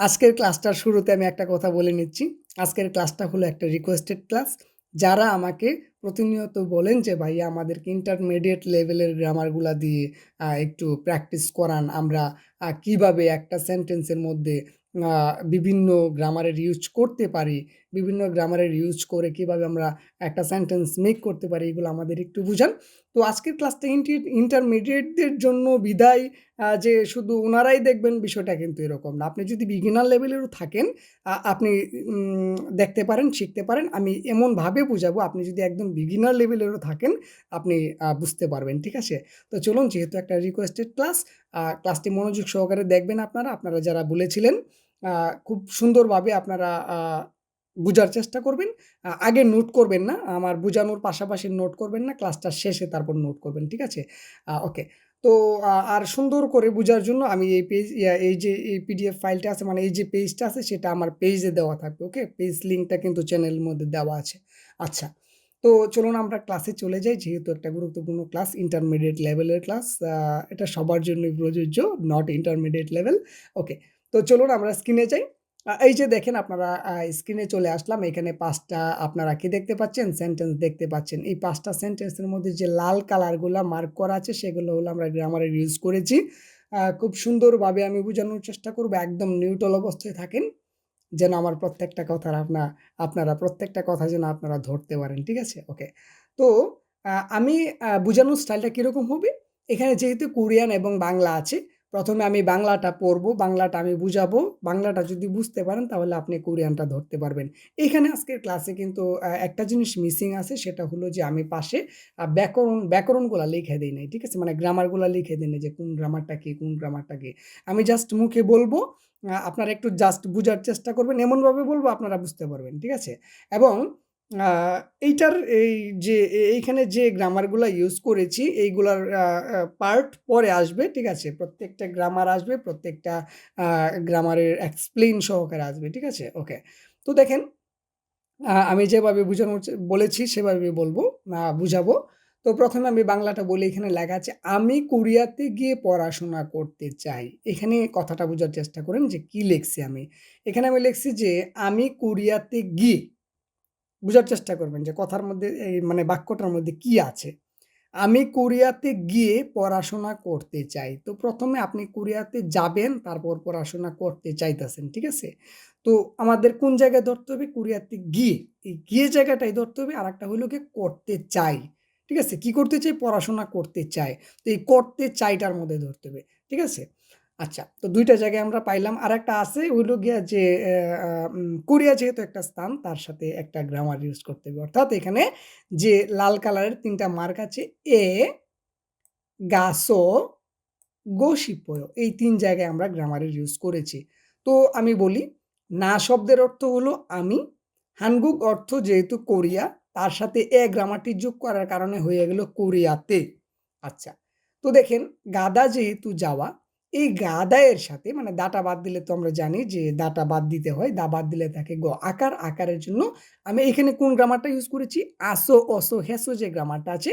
আজকের ক্লাসটার শুরুতে আমি একটা কথা বলে নিচ্ছি। আজকের ক্লাসটা হলো একটা রিকোয়েস্টেড ক্লাস। যারা আমাকে প্রতিনিয়ত বলেন যে, "ভাইয়া আমাদেরকে ইন্টারমিডিয়েট লেভেলের গ্রামারগুলো দিয়ে একটু প্র্যাকটিস করান। আমরা কীভাবে একটা সেন্টেন্সের মধ্যে বিভিন্ন গ্রামারের ইউজ করতে পারি, বিভিন্ন গ্রামারের ইউজ করে কীভাবে আমরা একটা সেন্টেন্স মেক করতে পারি, এগুলো আমাদের একটু বুঝান।" তো আজকের ক্লাসটা ইন্টি ইন্টারমিডিয়েটদের জন্য বিদায় যে শুধু ওনারাই দেখবেন বিষয়টা কিন্তু এরকম না। আপনি যদি বিগিনার লেভেলেরও থাকেন, আপনি দেখতে পারেন, শিখতে পারেন। আমি এমনভাবে বুঝাবো আপনি যদি একদম বিগিনার লেভেলেরও থাকেন, আপনি বুঝতে পারবেন। ঠিক আছে? তো চলুন যেহেতু একটা রিকোয়েস্টেড ক্লাস, ক্লাসটি মনোযোগ সহকারে দেখবেন আপনারা। আপনারা যারা বলেছিলেন, খুব সুন্দরভাবে আপনারা বুঝার চেষ্টা করবেন। আগে নোট করবেন না। আমার বুঝানোর পাশাপাশি নোট করবেন না। ক্লাসটা শেষে তারপর নোট করবেন। ঠিক আছে? ওকে। তো আর সুন্দর করে বুঝার জন্য আমি এই পেজ এই যে এই পিডিএফ ফাইলটা আছে মানে এই যে পেজটা আছে সেটা আমার পেজে দেওয়া থাকবে। ওকে? পেজ লিঙ্কটা কিন্তু চ্যানেলের মধ্যে দেওয়া আছে। আচ্ছা। তো চলুন আমরা ক্লাসে চলে যাই। যেহেতু একটা গুরুত্বপূর্ণ ক্লাস, ইন্টারমিডিয়েট লেভেলের ক্লাস। এটা সবার জন্যই প্রযোজ্য, নট ইন্টারমিডিয়েট লেভেল। ওকে। তো চলুন আমরা স্ক্রিনে যাই। এই যে দেখেন আপনারা স্ক্রিনে চলে আসলাম। এখানে পাঁচটা আপনারা কি দেখতে পাচ্ছেন? সেন্টেন্স দেখতে পাচ্ছেন। এই ৫ টা সেন্টেন্সের মধ্যে যে লাল কালারগুলো মার্ক করা আছে সেগুলো হলো আমরা গ্রামারের ইউজ করেছি। খুব সুন্দরভাবে আমি বোঝানোর চেষ্টা করব। একদম নিউট্রাল অবস্থায় থাকেন। যেন আমার প্রত্যেকটা কথার আপনা আপনারা প্রত্যেকটা কথা যেন আপনারা ধরতে পারেন। ঠিক আছে? ওকে। তো আমি বুঝানোর স্টাইলটা কীরকম হবে? এখানে যেহেতু কোরিয়ান এবং বাংলা আছে, ১ম এ আমি বাংলাটা পড়ব, বাংলাটা আমি বুঝাবো। বাংলাটা যদি বুঝতে পারেন তাহলে আপনি কোরিয়ানটা ধরতে পারবেন। এইখানে আজকের ক্লাসে কিন্তু একটা জিনিস মিসিং আছে সেটা হলো যে আমি পাশে ব্যাকরণ ব্যাকরণগুলা লিখে দিই নাই। ঠিক আছে? মানে গ্রামারগুলো লিখে দিই নাই যে কোন গ্রামারটা কি, কোন গ্রামারটা কি। আমি জাস্ট মুখে বলব। আপনারা একটু জাস্ট বুঝার চেষ্টা করবেন। এমনভাবে বলব আপনারা বুঝতে পারবেন। ঠিক আছে? এবং এইটার এই যে এইখানে যে গ্রামারগুলা ইউজ করেছি এইগুলার পার্ট পরে আসবে। ঠিক আছে? প্রত্যেকটা গ্রামার আসবে, প্রত্যেকটা গ্রামারের এক্সপ্লেইন সহকারে আসবে। ঠিক আছে? ওকে। তো দেখেন আমি যেভাবে বুঝানোর চে বলেছি সেভাবে বলব, আ বুঝাবো। তো ১ম এ আমি বাংলাটা বলি এখানে লেখা আছে, "আমি কোরিয়াতে গিয়ে পড়াশোনা করতে চাই।" এখানে কথাটা বোঝার চেষ্টা করেন যে কি লিখছি আমি। এখানে আমি লিখছি যে, "আমি কোরিয়াতে গিয়ে" বুঝার চেষ্টা করবেন যে কথার মধ্যে এই মানে বাক্যটার মধ্যে কি আছে। "আমি কোরিয়াতে গিয়ে পড়াশোনা করতে চাই।" তো প্রথমে আপনি কোরিয়াতে যাবেন, তারপর পড়াশোনা করতে চাইতেছেন। ঠিক আছে? তো আমাদের কোন জায়গায় ধরতে হবে? কোরিয়াতে গিয়ে। এই গিয়ে জায়গাটাই ধরতে হবে। আরেকটা হইল গিয়ে করতে চাই। ঠিক আছে? কি করতে চাই? পড়াশোনা করতে চাই। তো এই করতে চাইটার মধ্যে ধরতে হবে। ঠিক আছে? আচ্ছা। তো দুইটা জায়গায় আমরা পাইলাম। আর একটা আছে হইল গিয়া যে কোরিয়া যেহেতু একটা স্থান তার সাথে একটা গ্রামার ইউজ করতে হবে। অর্থাৎ এখানে যে লাল কালারের ৩ টা মার্ক আছে এ, গাসো, গোশিপোয়ো এই তিন জায়গায় আমরা গ্রামারের ইউজ করেছি। তো আমি বলি, না শব্দের অর্থ হলো আমি, হানগুক অর্থ যেহেতু কোরিয়া, তার সাথে এ গ্রামারটি যোগ করার কারণে হয়ে গেল কোরিয়াতে। আচ্ছা। তো দেখেন গাদা যেহেতু যাওয়া, এই গাদা এর সাথে মানে দাটা বাদ দিলে তো আমরা জানি যে দাটা বাদ দিতে হয়। দা বাদ দিলে থাকে গ। আকার, আকারের জন্য আমি এখানে কোন গ্রামারটা ইউজ করেছি? আসো, অসো, হেসো যে গ্রামারটা আছে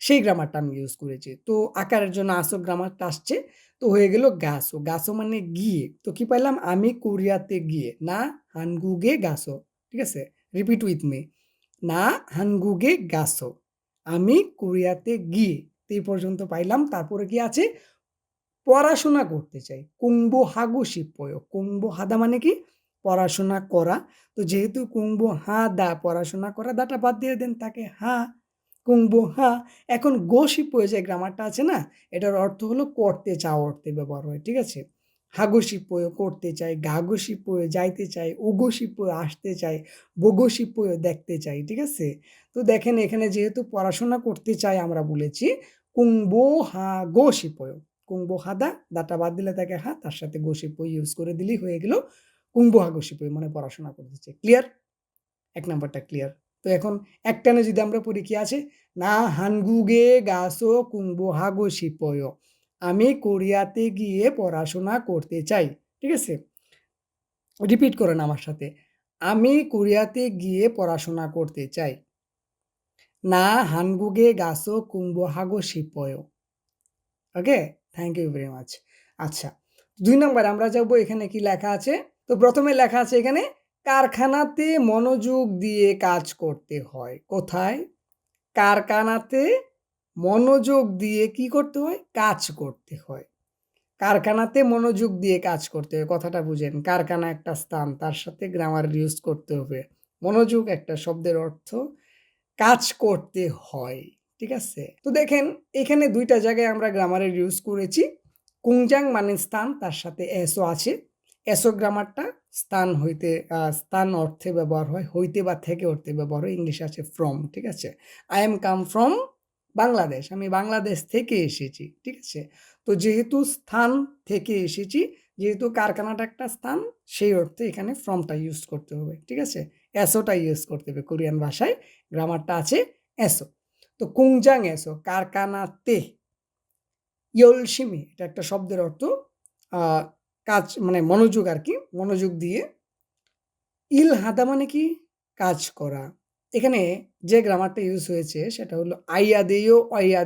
সেই গ্রামারটা আমি ইউজ করেছি। তো আকারের জন্য আসো গ্রামারটা আসছে। তো হয়ে গেল গাসো। গাসো মানে গিয়ে। তো কি পাইলাম? আমি কোরিয়াতে গিয়ে। না হানগুগে গাসো। ঠিক আছে? Repeat with me. না হানগুগে গাসো। আমি কোরিয়াতে গিয়ে। এই পর্যন্ত পাইলাম। তারপরে কি আছে? পড়াশোনা করতে চাই। কুংবো হাগু শিপোয়ো। কুংবো হাদা মানে কি? পড়াশোনা করা। তো যেহেতু কুংবো হাদা পড়াশোনা করা, দাটা বাদ দিয়ে দেন তাকে হা। কুংবো হা। এখন গো শিপোয়ো যে গ্রামারটা আছে না? এটার অর্থ হলো করতে চাওয়া অর্থে ব্যবহার হয়। ঠিক আছে? হাগো শিপোয়ো করতে চাই, গাগো শিপোয়ো যাইতে চাই, উগো শিপোয়ো আসতে চাই, বোগো শিপোয়ো দেখতে চাই। ঠিক আছে? তো দেখেন এখানে যেহেতু পড়াশোনা করতে চাই আমরা বলেছি কুংবো হাগো শিপোয়ো। কুংবো হাদা, দাটা বাদ দিলে থাকে হা, তার সাথে গো শিপোয়ো ইউজ করে দিলেই হয়ে গেল হাগো শিপোয়ো মানে পড়াশোনা করতে চাই। ক্লিয়ার? এক নাম্বারটা ক্লিয়ার। তো এখন একটানে যদি আমরা পড়ি কি আছে? না হানগুগে গাসো কুংবো হাগো। আমি কোরিয়াতে গিয়ে পড়াশোনা করতে চাই। ঠিক আছে? রিপিট করেন আমার সাথে। আমি কোরিয়াতে গিয়ে পড়াশোনা করতে চাই। না হানগুগে গাসো কুংবো হাগো শিপোয়ো। Okay? Thank you very much. আচ্ছা। দুই নম্বর আমরা যাব এখানে কি লেখা আছে? তো প্রথমে লেখা আছে এখানে, কারখানাতে মনোযোগ দিয়ে কাজ করতে হয়। কোথায়? কারখানাতে মনোযোগ দিয়ে কি করতে হয়? কাজ করতে হয়। কারখানাতে মনোযোগ দিয়ে কাজ করতে হয়। কথাটা বুঝেন, কারখানা একটা স্থান, তার সাথে গ্রামার ইউজ করতে হবে। মনোযোগ একটা শব্দের অর্থ কাজ করতে হয়। ঠিক আছে? তো দেখেন, এখানে দুইটা জায়গায় আমরা গ্রামারের ইউজ করেছি। কুংজাং মানে স্থান, তার সাথে এসও আছে। এসো গ্রামারটা স্থান হইতে স্থান অর্থে ব্যবহার হয়, হইতে বা থেকে অর্থে ব্যবহার হয়। ইংলিশে আছে ফ্রম ঠিক আছে? I am come from Bangladesh, আমি বাংলাদেশ থেকে এসেছি, ঠিক আছে? তো যেহেতু স্থান থেকে এসেছি, যেহেতু কারখানাটা একটা স্থান, সেই অর্থে এখানে ফ্রমটা ইউজ করতে হবে, ঠিক আছে? এসোটা ইউজ করতে হবে, কোরিয়ান ভাষায়। গ্রামারটা আছে এসো তো কুংজাং এসো কারখানা কারখানাতে। ইয়লসিমি এটা একটা শব্দের অর্থ কাজ মানে মনোযোগ আর কি, মনোযোগ দিয়ে। ইল হাদা মানে কি? কাজ করা। এখানে যে গ্রামারটা ইউজ হয়েছে, সেটা হলো আইয়াদেয় হেয়া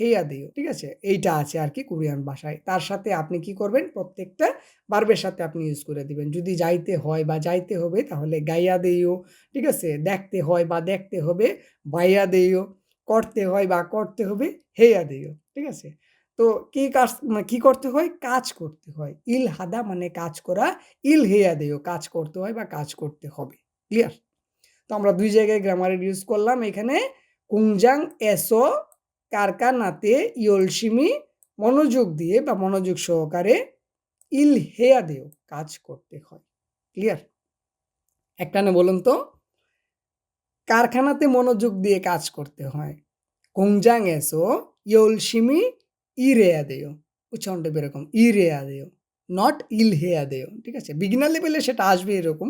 হেয়াদেয় ঠিক আছে? এইটা আছে আর কি কোরিয়ান ভাষায়। তার সাথে আপনি কি করবেন? প্রত্যেকটা বার্বের সাথে আপনি ইউজ করে দিবেন। যদি যাইতে হয় বা যাইতে হবে, তাহলে গাইয়া দেয়, ঠিক আছে? দেখতে হয় বা দেখতে হবে, বাইয়া দেয়। করতে হয় বা করতে হবে, হেয়া দেয় ঠিক আছে? তো কি কাজ মানে কি করতে হয়? কাজ করতে হয়। ইল হাদা মানে কাজ করা, ইল হেয়া দেয় কাজ করতে হয় বা কাজ করতে হবে ক্লিয়ার তো আমরা দুই জায়গায় গ্রামারের ইউজ করলাম, এখানে কুংজাং এসো কারখানাতে ইয়লসিমি, মনোযোগ দিয়ে বা মনোযোগ সহকারে ইল হেয়া দেও, কাজ করতে হয় ক্লিয়ার একটানে বলুন তো? কারখানাতে মনোযোগ দিয়ে কাজ করতে হয়। কুংজাং এসো ই রেয়া দেও। উচ্চারণটা এরকম ই রেয়া দেও, নট ইল হেয়া দেও, ঠিক আছে? বিগিনার লেভেলে সেটা আসবে এরকম,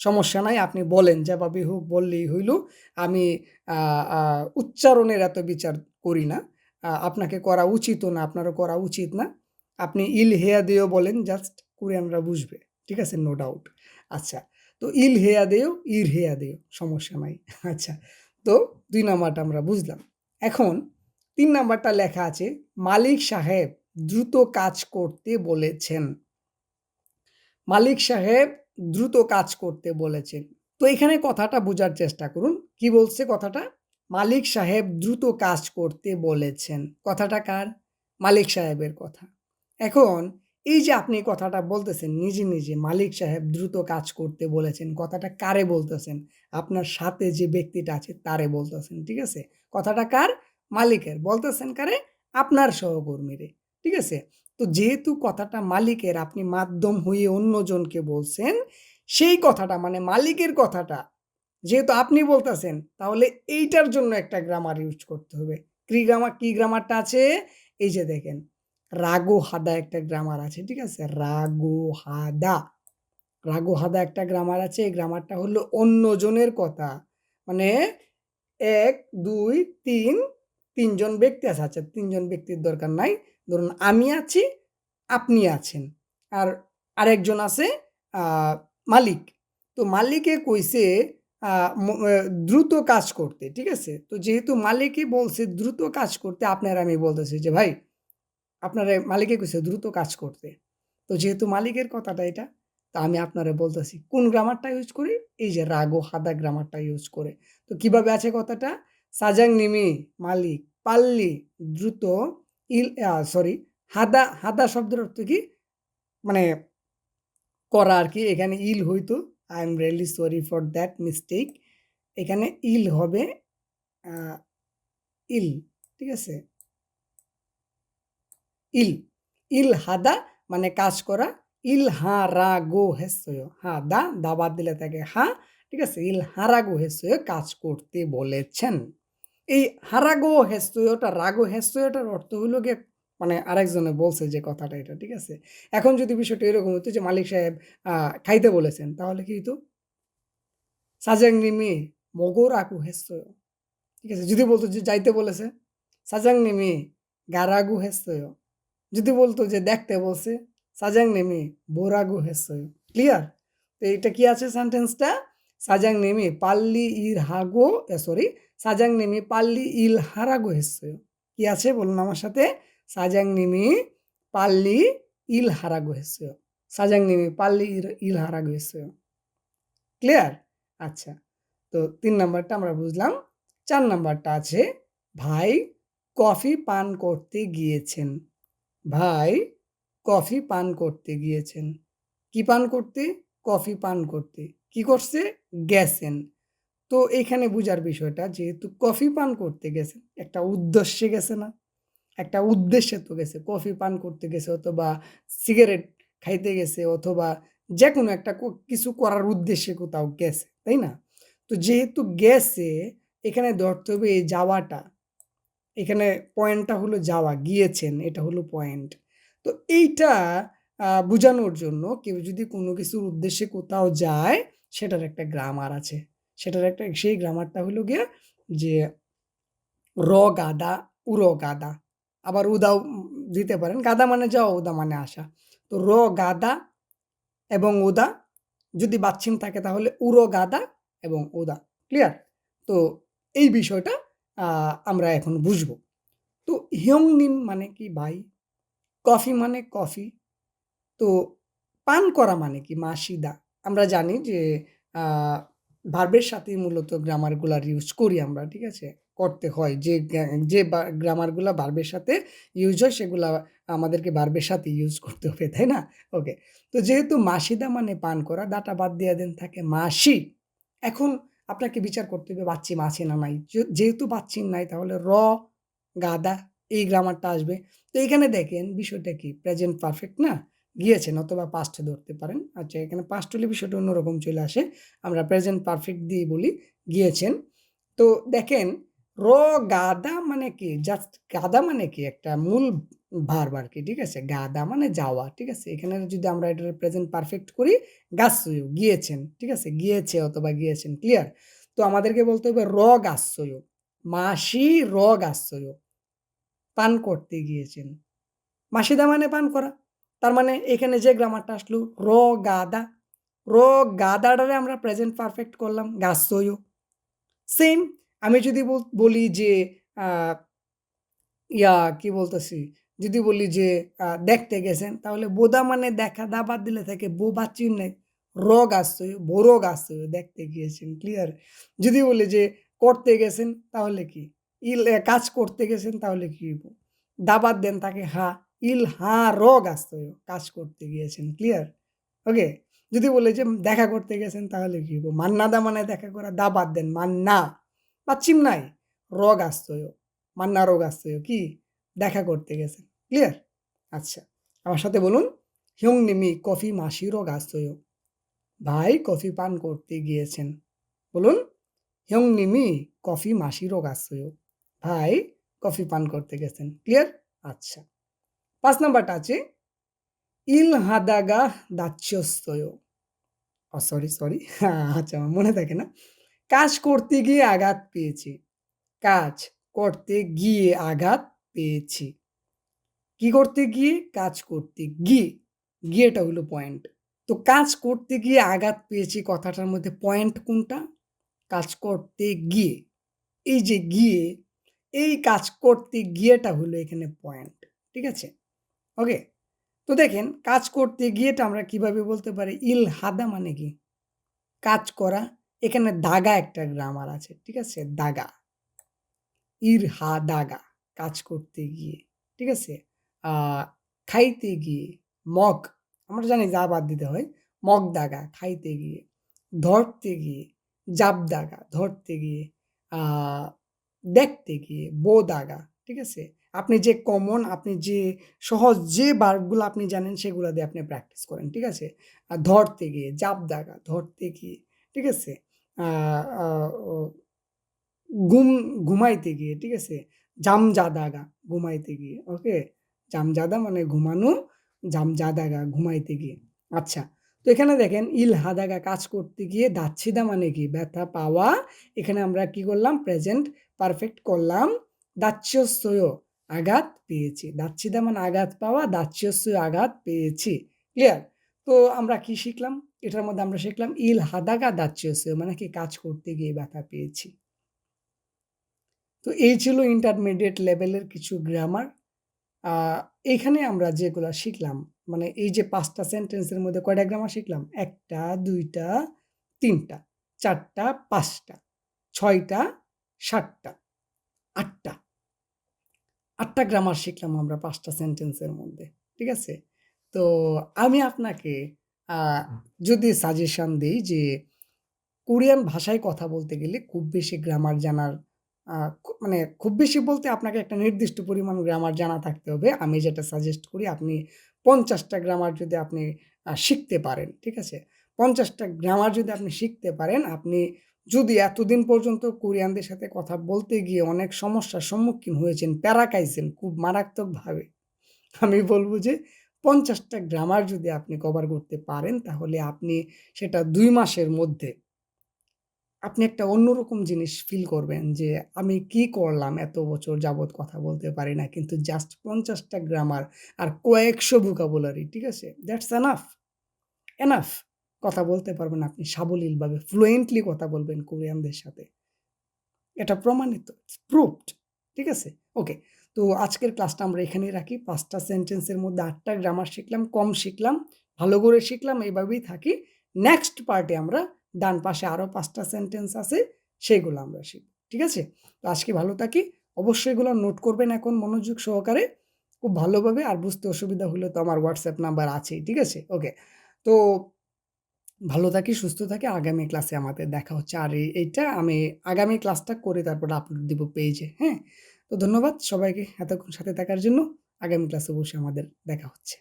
সমস্যা নাই, আপনি বলেন, যেভাবে হোক বললেই হইল, আমি উচ্চারণের এত বিচার করি না আপনাকে করা উচিতও না, আপনারও করা উচিত না। আপনি ইল হেয়া দেও বলেন জাস্ট কোরিয়ানরা বুঝবে, ঠিক আছে? নো ডাউট আচ্ছা তো ইল হেয়া দেও, ইর হেয়া দেও, সমস্যা নাই। আচ্ছা তো দুই নাম্বারটা আমরা বুঝলাম। এখন তিন নাম্বারটা লেখা আছে, মালিক সাহেব দ্রুত কাজ করতে বলেছেন। মালিক সাহেব দ্রুত কাজ করতে বলেছেন। তো এখানে কথাটা বোঝার চেষ্টা করুন। কি বলছে কথাটা? মালিক সাহেব দ্রুত কাজ করতে বলেছেন। কথাটা কার? মালিক সাহেবের কথা। এখন এই যে আপনি কথাটা বলতেছেন, নিজে নিজে মালিক সাহেব দ্রুত কাজ করতে বলেছেন, কথাটা কারে বলতেছেন? আপনার সাথে যে ব্যক্তিটা আছে তারে বলতেছেন, ঠিক আছে? কথাটা কার? মালিকের। বলতেছেন কারে? আপনার সহকর্মীরে, ঠিক আছে? তো যেহেতু কথাটা মালিকের, আপনি মাধ্যম হয়ে অন্যজনকে বলছেন, সেই কথাটা মানে মালিকের কথাটা, যেহেতু আপনি বলতেছেন, তাহলে এইটার জন্য একটা গ্রামার ইউজ করতে হবে। কি গ্রামার কি গ্রামারটা আছে? এই যে দেখেন রাগো হাদা একটা গ্রামার আছে, ঠিক আছে? রাগো হাদা রাগো হাদা একটা গ্রামার আছে, এই গ্রামারটা হলো অন্যজনের কথা। মানে এক, দুই, তিন, তিনজন ব্যক্তি আছে। আচ্ছা তিনজন ব্যক্তির দরকার নাই। ধরুন, আমি আছি, আপনি আছেন। আর আরেকজন আছে মালিক। তো মালিকে কইছে দ্রুত কাজ করতে, ঠিক আছে? তো যেহেতু মালিকই বলছে দ্রুত কাজ করতে, আপনার আমি বলতেছি যে, ভাই আপনারা মালিকে কইছে, দ্রুত কাজ করতে। তো যেহেতু মালিকের কথাটা এটা, তা আমি আপনারা বলতেছি, কোন গ্রামারটা ইউজ করি? এই যে রাগো হাদা গ্রামারটা ইউজ করে। তো কীভাবে আছে কথাটা? সাজাং নিমি, মালিক, পাল্লি, দ্রুত, ইল সরি হাদা হাদা শব্দের অর্থ কি? মানে করা আর কি, এখানে ইল হইতো। I am really sorry for that mistake এখানে ইল হবে ইল, ঠিক আছে? ইল ইল হাদা মানে কাজ করা, ইল হা রা গো হেসয়, হা দা দা বাদ দিলে থাকে হা, ঠিক আছে? ইল হারাগো হেসয় কাজ করতে বলেছেন। এই হারাগো হেসয়টা রাগো হেসয়টার অর্থ হইল গিয়ে মানে আরেকজনে বলছে যে কথাটা এটা, ঠিক আছে? এখন যদি বিষয়টা এরকম হতো যে মালিক সাহেব খাইতে বলেছেন, তাহলে কি হতো সাজাং নিমি মগর আকু হেসয়, ঠিক আছে? যদি বলতো যে যাইতে বলেছে সাজাং নিমি গারাগু হেসয় যদি বলতো যে দেখতে বলছে সাজাং নেমে বোরাগু হেসই ক্লিয়ার তো এটা কি আছে সেন্টেন্সটা সাজাং নেমে পাল্লি ইর হাগো সরি সাজাং নেমে পাল্লি ইল হারাগো হেসয় কি আছে? বলুন আমার সাথে। সাজাং নেমে পাল্লি ইল হারাগো হেসয় সাজাং নেমে পাল্লি ইল হারাগো হেসয় ক্লিয়ার আচ্ছা। তো তিন নাম্বারটা আমরা বুঝলাম। চার নাম্বারটা আছে, ভাই কফি পান করতে গিয়েছেন। ভাই, কফি পান করতে গিয়েছেন। কি পান করতে? কফি পান করতে। কি করছে? গেছেন। তো এখানে বুঝার বিষয়টা যেহেতু কফি পান করতে গেছে একটা উদ্দেশ্যে গেছে না। একটা উদ্দেশ্যে তো গেছে। কফি পান করতে গেছে অথবা সিগারেট খাইতে গেছে অথবা যে কোনো একটা কিছু করার উদ্দেশ্যে কোথাও গেছে, তাই না? তো যেহেতু গেছে, এখানে ধরতে হবে এই যাওয়াটা। এখানে পয়েন্টটা হলো যাওয়া, গিয়েছেন, এটা হলো পয়েন্ট তো এইটা বোঝানোর জন্য কেউ যদি কোনো কিছুর উদ্দেশ্যে কোথাও যায়, সেটার একটা গ্রামার আছে। সেটার একটা, সেই গ্রামারটা হলো গিয়ে যে, র, গাদা উড়ো গাদা। আবার উদাও দিতে পারেন, গাদা মানে যাওয়া, উদা মানে আসা। তো র, গাদা এবং উদা, যদি বাচ্চিম থাকে তাহলে উড়ো গাদা এবং উদা। ক্লিয়ার তো এই বিষয়টা আমরা এখন বুঝব। তো হিয়ং নিম মানে কি ভাই? কফি মানে কফি তো পান করা মানে কি? মাসিদা আমরা জানি যে ভার্বের সাথে মূলত গ্রামারগুলার ইউজ করি আমরা, ঠিক আছে? করতে হয়। যে যে গ্রামারগুলা ভার্বের সাথে ইউজ হয়, সেগুলা আমাদেরকে ভার্বের সাথে ইউজ করতে হবে, তাই না? ওকে তো যেহেতু মাসিদা মানে পান করা দাটা বাদ দিয়ে দেন থাকে মাসি এখন আপনাকে বিচার করতে হবে বাচ্চি আছে না নাই। যেহেতু বাচ্চিন নাই, তাহলে র, গাদা, এই গ্রামারটা আসবে। তো এখানে দেখেন বিষয়টা কি? প্রেজেন্ট পারফেক্ট না? গিয়েছেন, অথবা পাস্ট ধরতে পারেন। আচ্ছা এখানে পাস্ট হলে বিষয়টা অন্যরকম চলে আসে। আমরা প্রেজেন্ট পারফেক্ট দিয়ে বলি, গিয়েছেন। তো দেখেন, র, গাদা মানে কি? জাস্ট গাদা মানে কি? একটা মূল ভার্ব কি ঠিক আছে? গাদা মানে যাওয়া, ঠিক আছে? এখানে যদি আমরা এটার প্রেজেন্ট পারফেক্ট করি গাছসয় গিয়েছেন, ঠিক আছে? গিয়েছে অথবা গিয়েছেন ক্লিয়ার তো আমাদেরকে বলতে হবে র গাছসয় মাসি র গাছসয় পান করতে গিয়েছেন। মাসিদা মানে পান করা, তার মানে এখানে যে গ্রামারটা আসলো, র গাদা, র গাদাটারে আমরা প্রেজেন্ট পারফেক্ট করলাম গাছসয় সেম আমি যদি বল- বলি যে ইয়া, কি বলতেছি? যদি বলি যে দেখতে গেছেন, তাহলে বোদা মানে দেখা দা বাদ দিলে থাকে বো বাচ্চিন নেই রোগ আসছে বড় আসছে, দেখতে গিয়েছেন ক্লিয়ার যদি বলি যে, করতে গেছেন, তাহলে কি? ইল কাজ করতে গেছেন, তাহলে কি? দাবাত দেন তাকে হা, ইল, হা, রোগ আসছে, কাজ করতে গিয়েছেন ক্লিয়ার ওকে যদি বলে যে, দেখা করতে গেছেন, তাহলে কি হইব? মান্নাদা মানে দেখা করা দাবাত দেন, মান্না। পাচ্ছিম নাই রোগ আসতয় মান্না রোগ আসতয় কি? দেখা করতে গেছেন। ক্লিয়ার আচ্ছা। আমার সাথে বলুন। হিয়ং নিমি কফি মাসিরও আসতয় ভাই কফি পান করতে গিয়েছেন। বলুন। হিয়ং নিমি কফি মাসি রোগ আসতয় ভাই কফি পান করতে গেছেন। ক্লিয়ার আচ্ছা। পাঁচ নাম্বারটা আছে। ইল হাদাগা দাচ্যস্তয়। ও সরি সরি আচ্ছা আমার মনে থাকে না। কাজ করতে গিয়ে আঘাত পেয়েছি। কাজ করতে গিয়ে আঘাত পেয়েছি। কি করতে গিয়ে? কাজ করতে গিয়ে গিয়েটা হলো পয়েন্ট তো কাজ করতে গিয়ে আঘাত পেয়েছি কথাটার মধ্যে পয়েন্ট কোনটা? কাজ করতে গিয়ে। এই যে গিয়ে, এই কাজ করতে গিয়েটা হলো এখানে পয়েন্ট ঠিক আছে? ওকে তো দেখেন, কাজ করতে গিয়েটা আমরা কীভাবে বলতে পারি? ইল হাদা মানে কি? কাজ করা। এখানে দাগা একটা গ্রামার আছে, ঠিক আছে? দাগা। ইর হা দাগা, কাজ করতে গিয়ে, ঠিক আছে? খাইতে গিয়ে মগ, আমরা জানি যা বাদ দিতে হয়, মগ দাগা, খাইতে গিয়ে, ধরতে গিয়ে, জাব দাগা, ধরতে গিয়ে দেখতে গিয়ে, বো দাগা, ঠিক আছে? আপনি যে কমন আপনি যে সহজ যে বার্বগুলো আপনি জানেন, সেগুলো দিয়ে আপনি প্র্যাকটিস করেন, ঠিক আছে? ধরতে গিয়ে, জাব দাগা, ধরতে গিয়ে, ঠিক আছে? ঘুম ঘুমাইতে গিয়ে, ঠিক আছে? জামজাদাগা ঘুমাইতে গিয়ে ওকে জামজাদা মানে ঘুমানো জামজাদাগা ঘুমাইতে গিয়ে। আচ্ছা তো এখানে দেখেন ইল হাদাগা কাজ করতে গিয়ে দাচ্ছিদা মানে কি? ব্যথা পাওয়া। এখানে আমরা কি করলাম? প্রেজেন্ট, পারফেক্ট করলাম। দাচ্যস্বয় আঘাত পেয়েছি। দাচ্ছিদা মানে আঘাত পাওয়া দাচ্যস্বয় আঘাত পেয়েছি। ক্লিয়ার? তো আমরা কি শিখলাম? এটার মধ্যে আমরা শিখলাম ইল হাদাগা দাচ্যস্বয় মানে কি? কাজ করতে গিয়ে ব্যথা পেয়েছি। তো এই ছিল ইন্টারমিডিয়েট লেভেলের কিছু গ্রামার এখানে আমরা যেগুলো শিখলাম মানে এই যে পাঁচটা সেন্টেন্সের মধ্যে কয়টা গ্রামার শিখলাম? ১ টা, ২ টা, ৩ টা, ৪ টা, ৫ টা, ৬ টা, ৭ টা, ৮ টা। ৮ টা গ্রামার শিখলাম আমরা পাঁচটা সেন্টেন্সের মধ্যে। ঠিক আছে? তো আমি আপনাকে যদি সাজেশন দিই যে কোরিয়ান ভাষায় কথা বলতে গেলে খুব বেশি গ্রামার জানার মানে খুব বেশি বলতে আপনাকে একটা নির্দিষ্ট পরিমাণ গ্রামার জানা থাকতে হবে। আমি যেটা সাজেস্ট করি আপনি পঞ্চাশটা গ্রামার যদি আপনি শিখতে পারেন, ঠিক আছে? পঞ্চাশটা গ্রামার যদি আপনি শিখতে পারেন, আপনি যদি এতদিন পর্যন্ত কোরিয়ানদের সাথে কথা বলতে গিয়ে অনেক সমস্যার সম্মুখীন হয়েছেন, প্যারা খাইছেন খুব মারাত্মকভাবে। আমি বলব যে পঞ্চাশটা গ্রামার যদি আপনি কভার করতে পারেন, তাহলে আপনি সেটা দুই মাসের মধ্যে আপনি একটা অন্যরকম জিনিস ফিল করবেন যে, আমি কি করলাম এত বছর যাবৎ কথা বলতে পারি না। কিন্তু জাস্ট পঞ্চাশটা গ্রামার আর কয়েকশো vocabulary ঠিক আছে? দ্যাটস এনাফ, এনাফ কথা বলতে পারবেন আপনি সাবলীলভাবে ফ্লুয়েন্টলি কথা বলবেন কোরিয়ানদের সাথে। এটা প্রমাণিত, প্রুভড ঠিক আছে? ওকে। তো আজকের ক্লাসটা আমরা এখানেই রাখি। পাঁচটা সেন্টেন্সের মধ্যে আটটা গ্রামার শিখলাম, কম শিখলাম, ভালো করে শিখলাম এইভাবেই থাকি। নেক্সট পার্টে আমরা ডান পাশে আরও পাঁচটা সেন্টেন্স আছে, সেগুলো আমরা শিখব। ঠিক আছে? তো আজকে ভালো থাকি। অবশ্যই এগুলো নোট করবেন এখন মনোযোগ সহকারে খুব ভালোভাবে। আর বুঝতে অসুবিধা হলে তো আমার হোয়াটসঅ্যাপ নাম্বার আছেই। ঠিক আছে? ওকে। তো ভালো থাকি, সুস্থ থাকি। আগামী ক্লাসে আমাদের দেখা হচ্ছে। আর এইটা আমি আগামী ক্লাসটা করে তারপর আপলোড দিব পেজে। হ্যাঁ? তো ধন্যবাদ সবাইকে এতক্ষণ সাথে থাকার জন্য। আগামী ক্লাসে অবশ্যই আমাদের দেখা হচ্ছে।